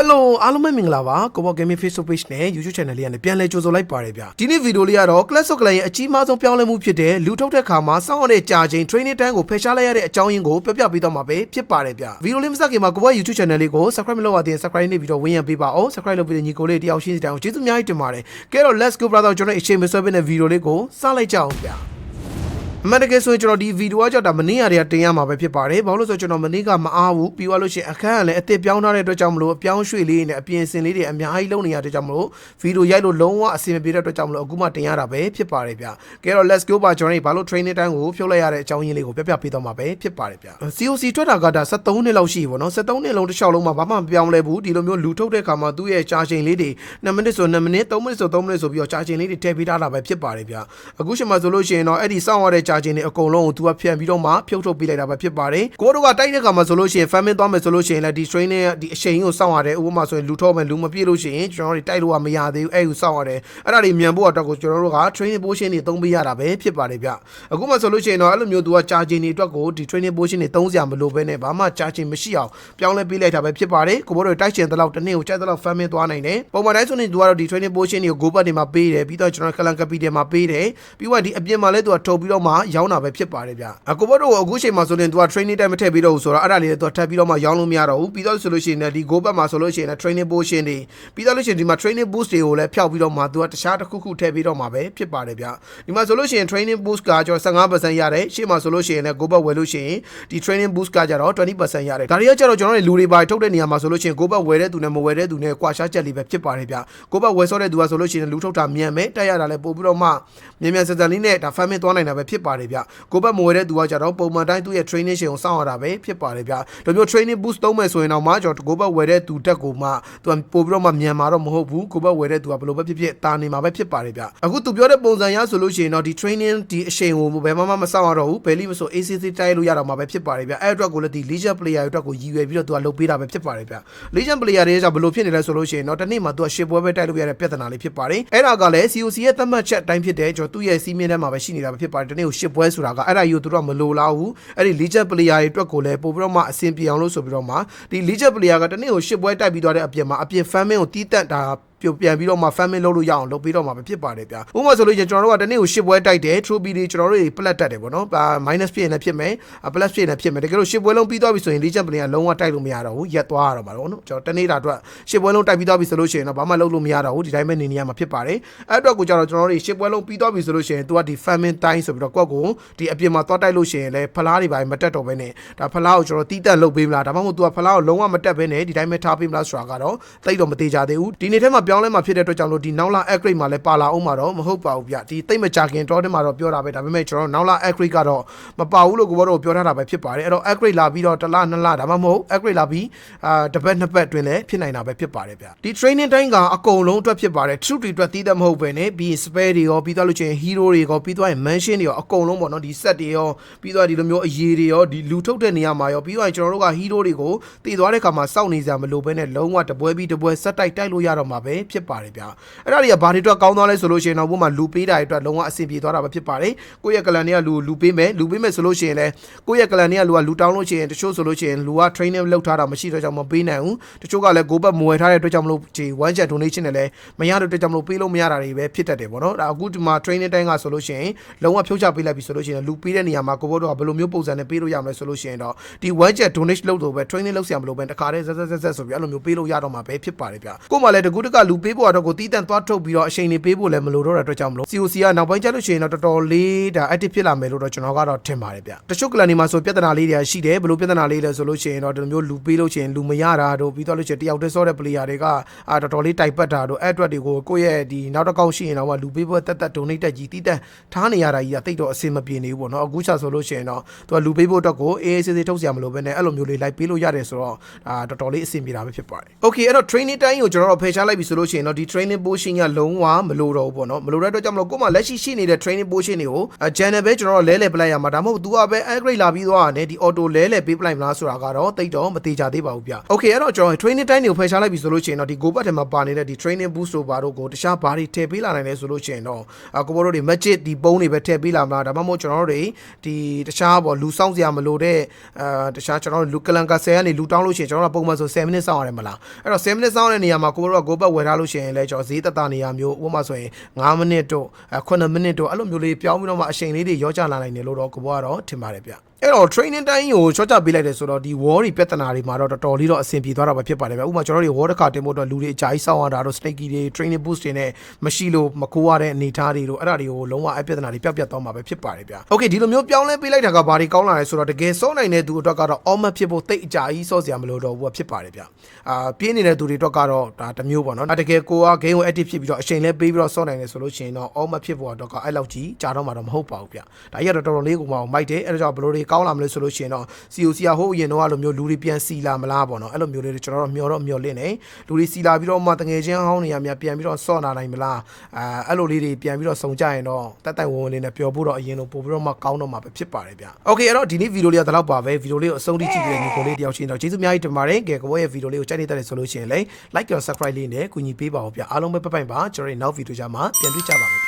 Hello အားလုံးပဲမင်္ဂလာပါကိုဘော Gaming Facebook Page နဲ့ YouTube Channel လေးကနေပြန်လည်ကြိုဆိုလိုက်ပါတယ်ဗျဒီနေ့ဗီဒီယိုလေးကတော့ Clash of Clans ရဲ့အကြီးမားဆုံးပြောင်းလဲမှုဖြစ်တဲ့လူထုတ်တဲ့ခါမှာစောင့်ရတဲ့ကြာချိန် training time ကိုဖယ်ရှားလိုက်ရတဲ့အကြောင်းရင်းကိုပြပြပေးတော့မှာပဲဖြစ်ပါတယ်ဗျဗီဒီယိုလေးမစခင်မှာကိုဘော YouTube Channel လေးကို Subscribe မလုပ်ရသေးရင် Subscribe နေပြီးတော့ဝင်ရပေးပါအောင် Subscribe လုပ်ပြီးတဲ့ညီကိုလေးတယောက်ရှင်းစီတိုင်ကိုကျေးဇူးအများကြီးတင်ပါတယ်ကဲတော့ Let's go brother ကျွန်တော်အချိန်မဆွဲပေးတဲ့ဗီဒီယိုလေးကိုစလိုက်ကြအောင်ဗျ အမှန်တကယ်ဆိုရင်ကျွန်တော်ဒီဗီဒီယိုကကြောင့်ဒါမနေ့ကတည်းကတင်ရမှာပဲဖြစ်ပါတယ်။ဘာလို့လဲဆိုတော့ကျွန်တော်မနေ့ကမအားဘူးပြီးသွားလို့ရှိရင်အခန်းကလည်းအစ်စ်ပြောင်းထားတဲ့အတွက်ကြောင့်မလို့အပြောင်းရွှေ့လေးနဲ့အပြင်စင်လေးတွေအများကြီးလုံးနေရတဲ့ကြောင့်မလို့ဗီဒီယိုရိုက်လို့လုံးဝအဆင်မပြေတဲ့အတွက်ကြောင့်မလို့အခုမှတင်ရတာပဲဖြစ်ပါတယ်ဗျ။ကဲတော့ let's go ပါကျွန်တော်တို့ဘာလို့ training time ကိုဖြုတ်လိုက်ရတဲ့အကြောင်းရင်းလေးကိုပြပြပေးတော့မှာပဲဖြစ်ပါတယ်ဗျ။ COC ထွက်တာကဒါ73နှစ်လောက်ရှိပြီပေါ့နော်73နှစ်လုံးတစ်လျှောက်လုံးမှာဘာမှမပြောင်းလဲဘူးဒီလိုမျိုးလူထုတ်တဲ့ခါမှာသူ့ရဲ့ကြာချိန်လေးတွေ2မိနစ်ဆို2မိနစ်3မိနစ်ဆို3မိနစ်ဆိုပြီးတော့ကြာချိန်လေးတွေထည့်ပေးထားတာပဲဖြစ်ပါတယ်ဗျ။အခုချိန်မှာဆိုလို့ရှိရင်တော့အဲ့ဒီစောင့်ရတဲ့ကြာချိန်တွေအကုန်လုံးကိုသူကဖြန့်ပြီးတော့မှဖြုတ်ထုတ်ပေးလိုက်တာပဲဖြစ်ပါတယ်ကိုတို့ကတိုက်တဲ့ခါမှာဆိုလို့ရှိရင် famine သွားမယ်ဆိုလို့ရှိရင်လည်းဒီ train နဲ့ဒီအချိန်ကိုစောင့်ရတယ်ဥပမာဆိုရင်လူထောမယ်လူမပြည့်လို့ရှိရင်ကျွန်တော်တို့တိုက်လို့ကမရသေးဘူးအဲ့ကိုစောင့်ရတယ်အဲ့ဒါတွေမြန်ဖို့အတွက်ကိုကျွန်တော်တို့က training portion တွေသုံးပေးရတာပဲဖြစ်ပါတယ်ဗျအခုမှဆိုလို့ရှိရင်တော့အဲ့လိုမျိုးသူက charging တွေအတွက်ကိုဒီ training portion တွေသုံးစရာမလိုဘဲနဲ့ဘာမှ charging မရှိအောင်ပြောင်းလဲပေးလိုက်တာပဲဖြစ်ပါတယ်ကိုတို့တိုက်ချင်တဲ့လောက်တစ်နေ့ကိုကြိုက်တဲ့လောက် famine သွားနိုင်တယ်ပုံမှန်တိုင်းဆိုရင်သူကတော့ဒီ training portion တွေကို go back တွေမှာပေးတယ်ပြီးတော့ကျွန်တော် clan capital မှာပေးတယ်ပြီးတော့ဒီအပြင်မှာလည်းသူကထုတ်ပြီးတော့မှရောင်းတာပဲဖြစ်ပါတယ်ဗျအခုဘတို့အခုချိန်မှာဆိုရင်သူက training time မထည့်ပြီးတော့ဘူးဆိုတော့အဲ့ဒါလေးတွေသူကထပ်ပြီးတော့မှရောင်းလို့မရတော့ဘူးပြီးတော့ဆိုလို့ရှိရင်လည်းဒီ go back မှာဆိုလို့ရှိရင်လည်း training portion တွေပြီးတော့လို့ရှိရင်ဒီမှာ training boost တွေကိုလည်းဖျောက်ပြီးတော့မှသူကတခြားတစ်ခုခုထည့်ပြီးတော့မှပဲဖြစ်ပါတယ်ဗျဒီမှာဆိုလို့ရှိရင် training boost ကကျွန်တော်15%ရတယ်ရှေ့မှာဆိုလို့ရှိရင်လည်း go back ဝယ်လို့ရှိရင်ဒီ training boost ကကြတော့20%ရတယ်ဒါတွေကကြတော့ကျွန်တော်တို့လူတွေပါထုတ်တဲ့နေရာမှာဆိုလို့ရှိရင် go back ဝယ်တဲ့သူနဲ့မဝယ်တဲ့သူနဲ့ကွာရှားချက်လေးပဲဖြစ်ပါတယ်ဗျ go back ဝယ်ဆော့တဲ့သူကဆိုလို့ရှိရင်လူထုတ်တာမြန်မယ်တက်ရတာလည်းပို့ပြီးတော့မှမြန်မြန်ဆန်ဆန်လေးနဲ့ဒါ farming သွားနိုင်တာပဲဖြစ်ပါတယ်ဗျ go back မဝယ်တဲ့သူကကြတော့ပုံမှန်တိုင်းသူ့ရဲ့ training ရှင်ကိုစောင့်ရတာပဲဖြစ်ပါတယ်ဗျဒီမျိုး training boost သုံးမယ်ဆိုရင်တော့မှကျွန်တော် go back ဝယ်တဲ့သူတက်ကိုမှသူကပို့ပြီးတော့မှမြန်မှာတော့မဟုတ်ဘူး go back ဝယ်တဲ့သူကဘယ်လိုပဲဖြစ်ဖြစ်တာနေမှာပဲဖြစ်ပါတယ်ဗျအခုသူပြောတဲ့ပုံစံရဆိုလို့ရှိရင်တော့ဒီ training ဒီအချိန်ကိုဘယ်မှမစောင့်ရတော့ဘူးဘယ်လိမဆို ACC တိုက်လို့ရတော့မှာပဲဖြစ်ပါတယ်ဗျအဲ့အတွက်ကိုလည်းဒီ leisure player တွေအတွက်ကိုရည်ရွယ်ပြီးတော့သူကလုပ်ပေးတာပဲဖြစ်ပါတယ်ဗျ leisure player တွေကြောင့်ဘယ်လိုဖြစ်နေလဲဆိုလို့ရှိရင်တော့တနေ့မှာသူကရှစ်ပွဲပဲတိုက်လို့ရတဲ့ပြဿနာလေးဖြစ်ပါတယ်အဲ့ဒါကလည်း COC ရဲ့သတ်မှတ်ချက်အတိုင်းဖြစ်တဲ့ကျွန်တော်သူ့ရဲ့စီးမြင်ထဲမှာပဲရှိနေတာပဲဖြစ်ပါတယ်တနေ့ကိုရှစ်ပွဲဆိုတာကအဲ့ဒါကြီးကိုသူတို့ကမလိုလားဘူးအဲ့ဒီ leisure player တွေအတွက်ကိုလည်းပို့ပြီးတော့မှအဆင်ပြေအောင်လို့ဆိုပြီးတော့မှဒီ leisure player ကတနေ့ကိုရှစ်ပွဲတိုက်ပြီးသွားတဲ့အပြင်မှာအပြင် fan main ကိုတီးတက်တာ ပြပြန်ပြီးတော့မှ family လုပ်လို့ရအောင်လုပ်ပြီးတော့မှပဲဖြစ်ပါတယ်ဗျာဥပမာဆိုလို့ကျွန်တော်တို့ကတနေ့ကို10ပွဲတိုက်တယ် trophy တွေကျွန်တော်တို့တွေ plat တက်တယ်ပေါ့နော် minus ဖြစ်ရင်လည်းဖြစ်မယ် plus ဖြစ်ရင်လည်းဖြစ်မယ်တကယ်လို့10ပွဲလုံးပြီးသွားပြီဆိုရင် legend player လုံးဝတိုက်လို့မရတော့ဘူးရက်သွားရတော့မှာတော့နော်ကျွန်တော်တနေ့တာအတွက်10ပွဲလုံးတိုက်ပြီးသွားပြီဆိုလို့ရှိရင်တော့ဘာမှလုပ်လို့မရတော့ဘူးဒီတိုင်းပဲနေနေရမှာဖြစ်ပါတယ်အဲ့အတွက်ကိုကျတော့ကျွန်တော်တို့10ပွဲလုံးပြီးသွားပြီဆိုလို့ရှိရင်သူကဒီ family time ဆိုပြီးတော့ကိုယ့်ကိုဒီအပြင်မှာသွားတိုက်လို့ရှိရင်လည်းဖလားတွေပါမတက်တော့ဘဲနဲ့ဒါဖလားကိုကျွန်တော်တီးတက်လုပ်ပေးမလားဒါမှမဟုတ်သူကဖလားကိုလုံးဝမတက်ဘဲနဲ့ဒီတိုင်းပဲထားပေးမလားဆိုတာကတော့သိတော့မသေးကြသေးဘူးဒီနေ့ထဲမှာပြောင်းလဲမှာဖြစ်တဲ့အတွက်ကြောင့်လို့ဒီနောက်လာ upgrade မှာလည်းပါလာအောင်မှာတော့မဟုတ်ပါဘူးဗျဒီတိတ်မကြခင်တော့တင်မှာတော့ပြောတာပဲဒါပေမဲ့ကျွန်တော်နောက်လာ upgrade ကတော့မပါဘူးလို့ကိုဘောတော့ပြောထားတာပဲဖြစ်ပါတယ်အဲ့တော့ upgrade လာပြီးတော့တစ်လနှစ်လဒါမှမဟုတ် upgrade လာပြီးအာတစ်ပတ်နှစ်ပတ်အတွင်းလည်းဖြစ်နိုင်တာပဲဖြစ်ပါတယ်ဗျဒီ training time ကအကုန်လုံးအတွက်ဖြစ်ပါတယ် true တွေအတွက်တည်တဲ့မဟုတ်ပဲねပြီး spare တွေရောပြီးသွားလို့ချင်း hero တွေရောပြီးသွားရင် mansion တွေရောအကုန်လုံးပေါ့နော်ဒီ set တွေရောပြီးသွားဒီလိုမျိုးအရေးတွေရောဒီလူထုတ်တဲ့နေရာမှာရောပြီးသွားရင်ကျွန်တော်တို့က hero တွေကိုတည်သွားတဲ့ခါမှာစောင့်နေကြမလို့ပဲနဲ့လုံးဝတပွဲပြီးတပွဲ set တိုက်တိုက်လို့ရတော့မှာပဲဖြစ်ပါတယ်ဗျအဲ့ဒါတွေကဘာတွေအတွက်ကောင်းသွားလဲဆိုလို့ရှိရင်တော့ဘုမလူပေးတာတွေအတွက်လုံးဝအဆင်ပြေသွားတာပဲဖြစ်ပါတယ်ကိုယ့်ရဲ့ကလန်တွေကလူလူပေးမယ်လူပေးမယ်ဆိုလို့ရှိရင်လည်းကိုယ့်ရဲ့ကလန်တွေကလူကလူတောင်းလို့ရှိရင်တချို့ဆိုလို့ရှိရင်လူက training လုပ်ထားတာမရှိတော့ကြောင့်မပေးနိုင်ဘူးတချို့ကလည်း go back မဝယ်ထားတဲ့အတွက်ကြောင့်မလို့ဒီ one chat donation နဲ့လည်းမရတဲ့အတွက်ကြောင့်မလို့ပေးလို့မရတာတွေပဲဖြစ်တတ်တယ်ပေါ့နော်ဒါအခုဒီမှာ training တိုင်းကဆိုလို့ရှိရင်လုံးဝဖြုတ်ချပေးလိုက်ပြီဆိုလို့ရှိရင်လူပေးတဲ့နေရာမှာကိုဘို့တော့ဘယ်လိုမျိုးပုံစံနဲ့ပေးလို့ရမလဲဆိုလို့ရှိရင်တော့ဒီ one chat donation လုပ်တော့ပဲ training လုပ်ဆရာမလို့ပဲတခါတည်းဆက်ဆက်ဆက်ဆက်ဆိုပြီးအဲ့လိုမျိုးပေးလို့ရတော့မှာပဲဖြစ်ပါတယ်ဗျကို့မှာလည်းတကူတကလူပေးဖို့တော့ကိုတီးတန့်သွားထုတ်ပြီးတော့အချိန်နေပေးဖို့လည်းမလိုတော့တဲ့အတွက်ကြောင့်မလို့ COC ကနောက်ပိုင်းကျလို့ရှိရင်တော့တော်တော်လေးဒါ active ဖြစ်လာမယ်လို့တော့ကျွန်တော်ကတော့ထင်ပါတယ်ဗျတချို့ကလန်ဒီမှာဆိုပြဿနာလေးတွေရှိတယ်ဘယ်လိုပြဿနာလေးလဲဆိုလို့ရှိရင်တော့ဒီလိုမျိုးလူပေးလို့ရှိရင်လူမရတာတို့ပြီးတော့လို့ရှိရင်တယောက်တည်းစောတဲ့ player တွေကအာတော်တော်လေးတိုက်ပတ်တာတို့အဲ့အတွက်တွေကိုကိုယ့်ရဲ့ဒီနောက်တစ်ကောက်ရှိရင်တော့လူပေးဖို့တက်တက် donate တက်ကြီးတီးတက်ထားနေရတာကြီးကတိတ်တော့အဆင်မပြေနေဘူးပေါ့နော်အခုချက်ဆိုလို့ရှိရင်တော့သူကလူပေးဖို့အတွက်ကို AACC ထုတ်စရာမလိုဘဲနဲ့အဲ့လိုမျိုးလေးလိုက်ပေးလို့ရတယ်ဆိုတော့ဒါတော်တော်လေးအဆင်ပြေတာပဲဖြစ်ပါတယ် Okay အဲ့တော့ training time ကိုကျွန်တော်တို့ဖယ်ရှားလိုက်ပြီဆိုလို့လို့ရှိရင်တော့ဒီ training portion ကလုံးဝမလိုတော့ဘူးပေါ့နော်မလိုတဲ့အတွက်ကြောင့်မလို့ကိုယ်မှလက်ရှိရှိနေတဲ့ training portion တွေကိုအ channel ပဲကျွန်တော်တို့လဲလဲပလိုက်ရမှာဒါမှမဟုတ် तू ကပဲ upgrade လာပြီးသွားတာ ਨੇ ဒီ auto လဲလဲပေးပလိုက်မလားဆိုတာကတော့တိတ်တော့မသေးချာသေးပါဘူးဗျ။ Okay အဲ့တော့ကျွန်တော် training time တွေကိုဖယ်ရှားလိုက်ပြီဆိုလို့ရှိရင်တော့ဒီ go back ထဲမှာပါနေတဲ့ဒီ training boost တို့ဘာတို့ကိုတခြားဘာတွေထည့်ပေးလာနိုင်လဲဆိုလို့ရှိရင်တော့အကိုဘောတို့တွေ magic ဒီပုံးတွေပဲထည့်ပေးလာမလားဒါမှမဟုတ်ကျွန်တော်တို့တွေဒီတခြားပေါ့လူဆောင်စရာမလိုတဲ့အာတခြားကျွန်တော်တို့လူကလန်ကာဆယ်ကနေလူတောင်းလို့ရှိရင်ကျွန်တော်တို့ကပုံမှန်ဆို10 minutes စောင့်ရတယ်မလားအဲ့တော့10 minutes စောင့်တဲ့နေရာမှာကိုဘောတို့က go back ဝယ်ထားလို့ရှိရင်လည်းကျွန်တော်ဈေးသက်သာနေရာမျိုးဥပမာဆိုရင်9မိနစ်တို့9မိနစ်တို့အဲ့လိုမျိုးလေးပြောင်းပြီးတော့မှအချိန်လေးတွေရောကြလာနိုင်တယ်လို့တော့ကိုဘောကတော့ထင်ပါတယ်ဗျ အဲ့တော့ training time ကိုရှော့ချပေးလိုက်တယ်ဆိုတော့ဒီ wall တွေပြဿနာတွေမှာတော့တော်တော်လေးတော့အဆင်ပြေသွားတာပဲဖြစ်ပါတယ်ဗျဥပမာကျွန်တော်တို့ wall တစ်ခါတင်ဖို့တော့လူတွေအကြာကြီးစောင့်ရတာတော့ snaky တွေ training boost တွေနဲ့မရှိလို့မကိုရတဲ့အနေထားတွေတို့အဲ့ဒါတွေကိုလုံးဝအပြဿနာတွေပြတ်ပြတ်သွားမှာပဲဖြစ်ပါတယ်ဗျ Okay ဒီလိုမျိုးပြောင်းလဲပေးလိုက်တာကဘာတွေကောင်းလာလဲဆိုတော့တကယ်စောနိုင်တဲ့သူအတွက်ကတော့ all map ဖြစ်ဖို့တိတ်အကြာကြီးစောစရာမလိုတော့ဘူးဖြစ်ပါတယ်ဗျအာပြင်းနေတဲ့သူတွေအတွက်ကတော့ဒါတစ်မျိုးပေါ့နော်ဒါတကယ်ကိုက game ကို active ဖြစ်ပြီးတော့အချိန်လဲပေးပြီးတော့စောနိုင်တယ်ဆိုလို့ရှိရင်တော့ all map ဖြစ်ဖို့တော့ကအဲ့လောက်ကြီးကြာတော့မှာတော့မဟုတ်ပါဘူးဗျဒါကြီးကတော့တော်တော်လေးကိုမှမိုက်တယ်အဲ့ဒါကြောင့်ဘယ်လိုတွေကောင်းလာမလဲဆိုလို့ရှိရင်တော့ COC ကဟိုးအရင်တော့အဲ့လိုမျိုးလူတွေပြန်စီလာမလားပေါ့နော်အဲ့လိုမျိုးလေးတွေကျွန်တော်တို့မျောတော့မျောလင့်နေလူတွေစီလာပြီးတော့မှတငယ်ချင်းဟောင်းနေရများပြန်ပြီးတော့စော့နာနိုင်မလားအာအဲ့လိုလေးတွေပြန်ပြီးတော့စုံကြရင်တော့တက်တိုက်ဝန်းဝန်းလေးနဲ့ပျော်ဖို့တော့အရင်လိုပို့ပြီးတော့မှကောင်းတော့မှာပဲဖြစ်ပါတယ်ဗျ။ Okay အဲ့တော့ဒီနေ့ဗီဒီယိုလေးကဒီလောက်ပါပဲဗီဒီယိုလေးကိုအဆုံးထိကြည့်ပြီးတဲ့ညီကိုလေးတယောက်ချင်းတော့ကျေးဇူးအများကြီးတင်ပါတယ်။ကဲကိုဘောရဲ့ဗီဒီယိုလေးကိုကြိုက်နေတဲ့ဆိုလို့ရှိရင်လည်း like နဲ့ subscribe လေးနဲ့ကူညီပေးပါဦးဗျ။အားလုံးပဲပတ်ပိုင်ပါကျွန်တော်တို့နောက်ဗီဒီယိုကြမှာပြန်တွေ့ကြပါမယ်ဗျ